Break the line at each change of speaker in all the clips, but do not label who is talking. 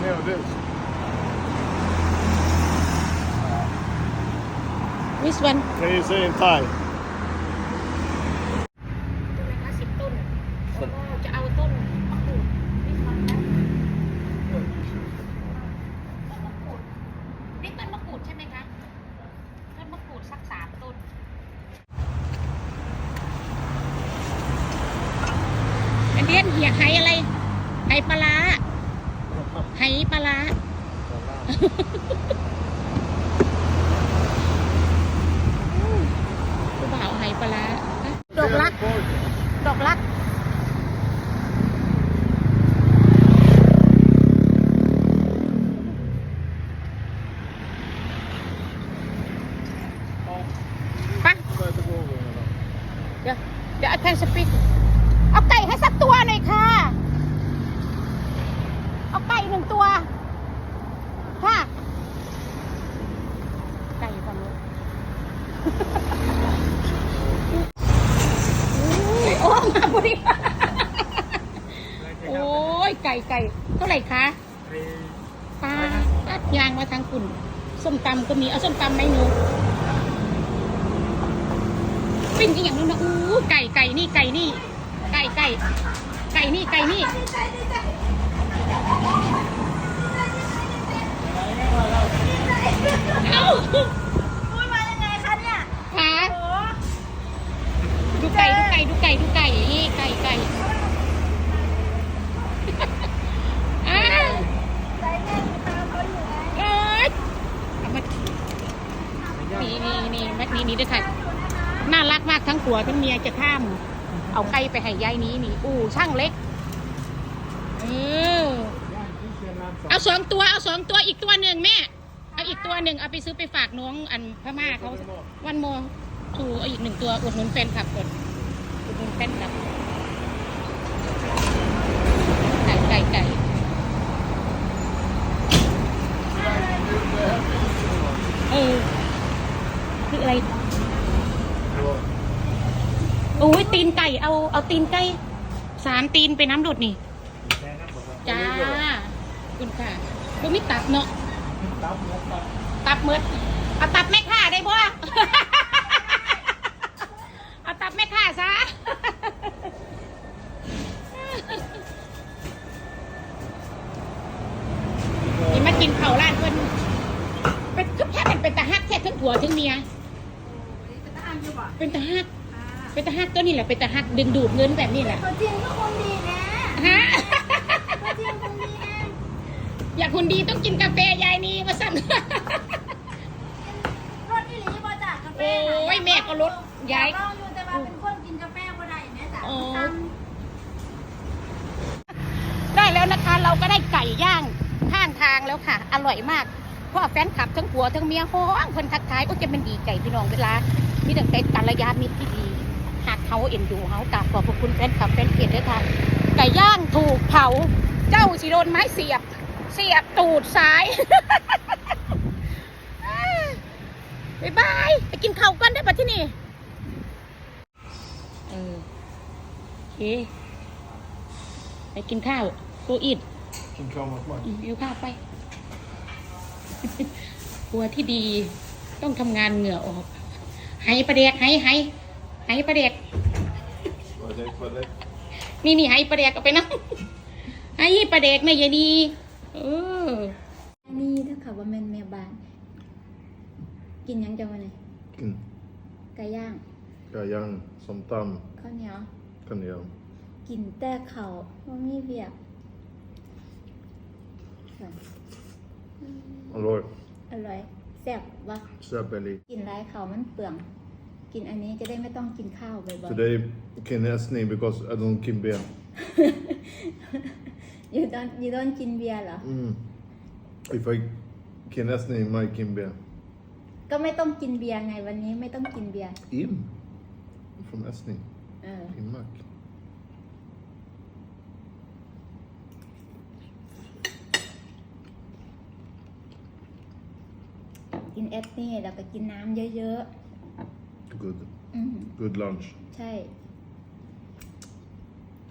near this.
which one
Can you say in Thai?
ต้นละสิบต้นแล้วก็จะเอาต้นมะกรูดนี่มันนะต้นมะกรูดนี่ต้นมะกรูดใช่ไหมคะต้นมะกรูดสักสามต้น อันเดียนเหียไฮอะไรไฮปลาร้าไฮปลาร้าผู้บ่าวไฮปลาร้าดอกรัก ดอกรัก ไปะเดี๋ยว เดี๋ยวอาจารย์สปีกเอาไก่ให้สักตัวหน่อยค่ะ เอาไก่หนึ่งตัว ค่ะ ไก่ฝั่งนู้นอุ้ยโอ้มาพอดีโอ้ย ไก่ไก่เท่าไหร่คะปลาตัด ยางมาทางคุณส้มตำก็มี เอาส้มตำไหมหนูปิ้งอีกอย่างนึงนะอู้ไก่ไก่นี่ไก่นี่ ไก่ไก่ไก่นี่ไก่นี่เอ้า
ยังไงคะเนี่ย
ขา
โอ้
ดูไก่ดูไก่ดูไก่ดูไก่นี่ไก่ไก่อ้าว
ใจแม่มีตามเขาอยู่ไง
เอ้ยเอามานี่นี่นี่มัดนี้นี่ด้วยค่ะ น่ารักมากทั้งผั วทั้งเมียจะข้าม เอาไก่ไปให้ยายนี้นี่ อู้ช่างเล็กเออเอาสองตัวเอาสองตัวอีกตัวหนึ่งแม่ เอาอีกตัวหนึ่งเอาไปซื้อไปฝากน้องอันพม่าเขาวันโมทูเอาอีกหนึ่งตัวอุดหนุนแฟนคลับก่อนอุดหนุนแฟนคลับไก่ไก่ไก่เออคืออะไร โอ้ยตีนไก่เอาเอาตีนไก่สามตีนไปน้ำดุดนี่ จ้าขอบคุณค่ะก็มีตับเนาะตับเมืดเอาตับแม่ค่าได้บ่เอาตับแม่ค่าซะนี่มากินเผาวร้านเพิ่นเป็นคือแค่เป็นเป็นตาฮักแค่ทั้งผัวทั้งเมีย
จะตามอยู่บ่
เป็นตาฮัก
อ่า
เป็นตาฮักตัวนี้แหละเป็นตาฮักดึงดูดเงินแบบนี้แหละ
ตัวจริงก็คงดีนะ
ฮะ
ตัวจริงคงดีนะ
อยากคุณดีต้องกินกาแฟยายนี่มาสั่น
รถนี่หรือบ่จากกาแฟ
โอ้ยแม่ก็รถย้าย
เราอยู่แต่ว่าเป็นคนกินกาแฟบ่ได้แม่จ้ะ
อ๋อ
ตาม
ได้แล้วนะคะเราก็ได้ไก่ย่างข้างทางแล้วค่ะ อร่อยมากเพราะว่าแฟนคลับทั้งผัวทั้งเมียห้องคนทักทายก็จะเป็นดีใจพี่น้องเวลามีแต่เป็นกัลยาณมิตรที่ดี หากเขาเอ็นดูเขากราบขอบพระคุณแฟนคลับแฟนเพจด้วยค่ะไก่ย่างถูกเผา เจ้าสิโดนไม้เสียบ เสียบตูดซ้ายบายบายไปกินข้าวกันได้ปะที่นี่เออโอเคไปกินข้าวกูอิด
Can come with mine.
อยู่ข้าวไปครัวที่ดีต้องทำงานเหงื่อออกไหประเดกไหไห ไหประเดก
Vad är det? Vad är det?
นี่นี่ไหประเดกเอาไปนะไหประเดกไม่ยายดีเออ
อันนี้ถ้าเขาว่าแม่นแม่บ้าน กินหยังจังวะเนี่ย
Kin.
ไก่ย่าง
Gajang, som tam,
ข้าวเหนียว
kan jag.
กินแต่เขาว่ามีเบียก
Allvar.
อร่อยแซ่บวะ
Säbeli.
กินไรเขามันเปลือง กินอันนี้จะได้ไม่ต้องกินข้าวบ่อย
Today can Esni because I don't kin beer.
ๆอยู่ตอนอยู่ตอนกินเบียร์เหรอ
Mm. If I can Esni, my kin beer.
ก็ไม่ต้องกินเบียร์ไงวันนี้ไม่ต้องกินเบียร์
Im. From Esni.
เออ
In Mac.
กินเอสนี่แล้วก็กินน้ำเยอะ
Good.
ๆ อืม
Good lunch.
ใช่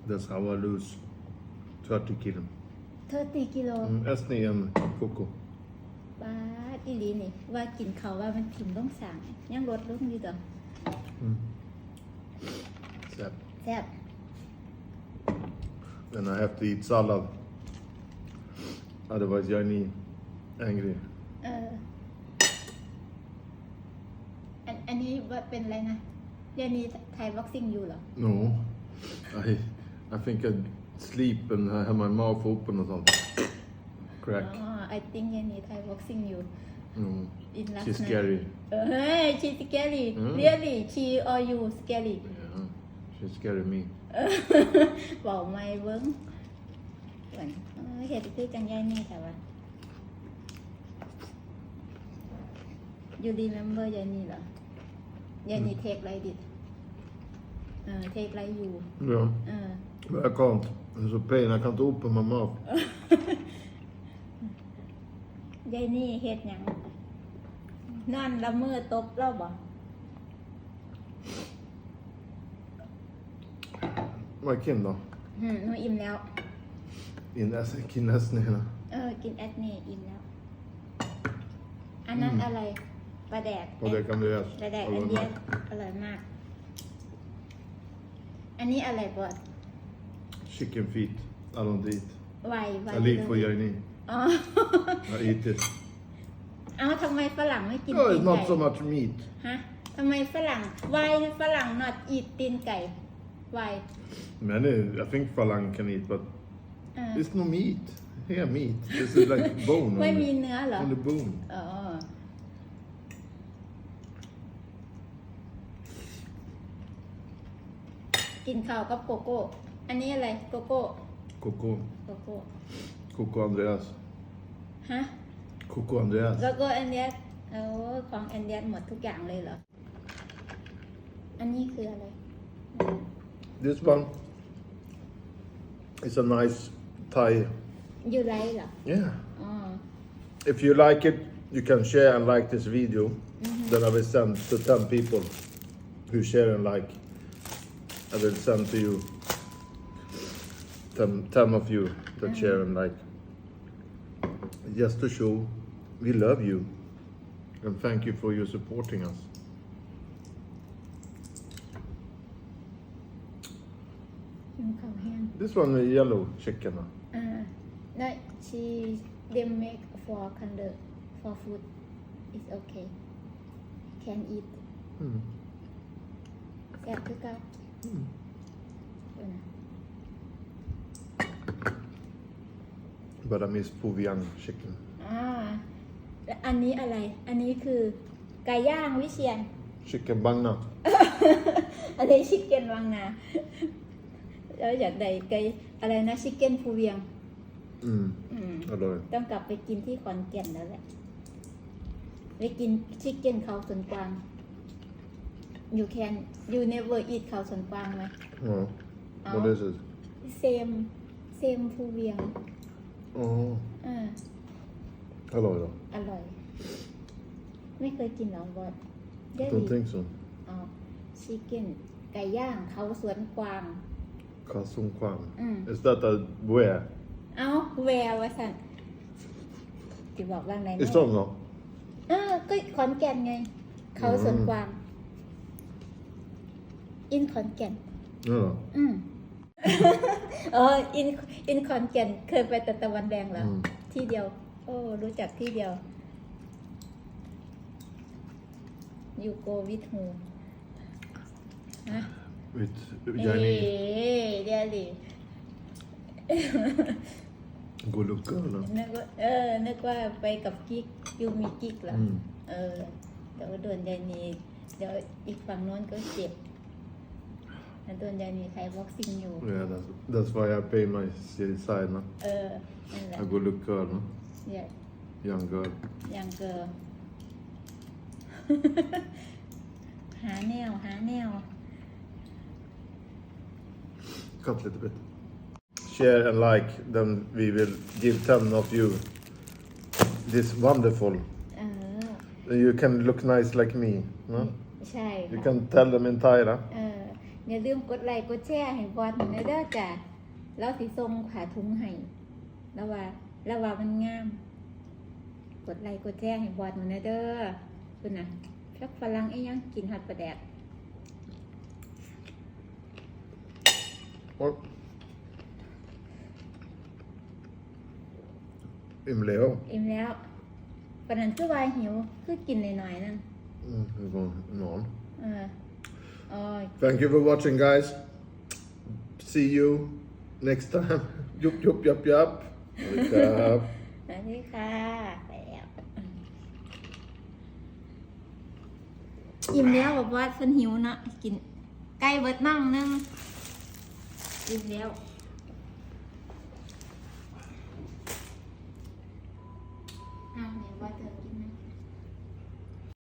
That's how I lose 30 kilo.
30กิโล
Mm, Esni and Coco.
บาดอีหลีนี่ ว่ากินเขาวว่ามันถิ่มต้องสั่งยังลดลงอยู่ต่อ
Mm. Sap.
แซ่บ
Then I have to eat salad. Otherwise, jag är angry.
เออ อันอันนี้ว่าเป็นอะไรนะเดี๋ยวนี้ไทยบ็อกซิ่งอยู่เหรอ
No, I, I think I sleep and I have my mouth open or something.
อ๋
Crack.
อ I think เดี๋ยวนี้ไทยบ็อกซิ่งอยู่
No,
in last
she's
night
scary.
เออเฮ้ย she scary
อืม
really she or you scary
Yeah, she's scary me.
บอกไม่เบิ้งเหมือนเออเห็ดคือจังยายนี่แต่ว่า you remember ยายนี่เหรอ ยายนี่ take like this เออ take like you
Ja,
เออ
but I can't. It's so pain. I can't open my mouth.
ยายนี่เฮ็ดหยังนอนละเมอตบเราบ่
My kin då?
หืมหนูอิ่มแล้ว
In Es, kin Esni.
เออ กินแอดเน่อิ่มแล้ว อันนั้น
อืม
อะไร ปลาแดด
Och det kan bli rätt.
ปลาแดดอันเดียอร่อยมาก อันนี้อะไรบอด
Chicken feet. I don't eat.
ไวไว
I live for Jaini.
อ๋อ
I eat it.
เอ้าทำไมฝรั่งไม่กิน
Oh,
ตีน
it's
ไก่
not so much meat.
ฮะทำไมฝรั่งไวฝรั่งนอดอีดตีนไก่ไว
Men eh, I think Falang can eat, but
เออ
it's no meat. Here meat. This is like bone
ไม่
on,
มี
the,
เนื้อเหรอ
on the bone.
อ๋อ กินข้าวกับโกโก้ อันนี้อะไรโกโก้
Coco.
โกโก้
Coco Andreas.
ฮะ
Coco Andreas.
โกโก้อันเดียสโอ้ของอันเดียสหมดทุกอย่างเลยเหรอ อันนี้คืออะไร
This one is a nice Thai.
ยูไรเหรอ
Yeah.
อ๋อ
If you like it, you can share and like this video. Then I will send to 10 people who share and like. I will send to you some, some of you to share and like just to show we love you and thank you for your supporting us. This one is yellow chicken.
Uh, no, she they make for kind of, for food. It's okay. Can eat. Hmm. Yeah, บคือเก่า
Mm.
เออนะ
But I miss Puvian chicken.
อ่าแล้วอันนี้อะไร อันนี้คือไก่ย่างวิเชียน
Chicken bangna.
อันนี้ชิคเก้นวังนาแล้วอยากได้ไก่อะไรนะชิคเก้นภูเวียง
Mm.
อืม
Hello.
ต้องกลับไปกินที่ขอนแก่นแล้วแหละไปกินชิคเก้นเขาสวนกวาง you can you never eat เขาสวนกวางไหม
Oh.
Oh.
What is it?
same same ภูเวียง
Oh.
อ่า
Hello då.
อร่อย ไม่เคยกินเหรอบอส
I don't think so.
อ๋อชิคเก้นไก่ย่างเขาสวนกวาง
Kasung Kwan.
Mm.
Is that a where?
เอ้าแวววะสันที่บอกว่าไง
It's not no.
เออก็ขอนแก่นไง เขาสวนกวาง อินขอนแก่น
No.
อืมเอออินอินขอนแก่นเคยไปแต่ตะวันแดงเหรอ
อืม
ที่เดียว โอ้ รู้จักที่เดียว you go with who ฮะ
With
เอ๊
Jenny.
เดี๋ยวดิ
Go look girl.
นึกว่าเออ นึกว่าไปกับกิ๊กยูมีกิ๊กเหรอ
Mm.
เออเดี๋ยวโดนยายนีเดี๋ยวอีกฝั่งโน้นก็เจ็บ แล้วโดนยายนีไทยบ็อกซิ่งอยู่
Yeah, that's, that's why I pay my si- side. No?
เออ นั่นแหละ
I go look girl. No?
เนี่ย
Young girl.
ยังเกอ หาแนว หาแนว
Cut a little bit. Share and like. Then we will give 10 of you this wonderful.
เออ
You can look nice like me. No?
ใช่
You
ค่ะ
can tell them in Thai. No?
เออ อย่าลืมกดไลค์กดแชร์ให้บอสหน่อยเด้อจ้ะแล้วสิส่งขาถุงให้แล้วว่าแล้วว่ามันงาม กดไลค์กดแชร์ให้บอดมันนะเด้อคุณน่ะชักฝรั่งไอ้ยังกินหัดประแดก
Och... Ymleo.
อิ่มแล้วปานนั้นคือว่าหิว คือกินหน่อยๆนั่น
Mm, det var någon.
เออโอ้ย
Thank you for watching, guys. See you next time. Jup, jup, jup, jup. Recap.
สวัสดีค่ะไปแล้วอิ่มแล้วบอกว่าเพิ่นหิวเนาะกินไก่เบิดน่องนึงอิ่มแล้ว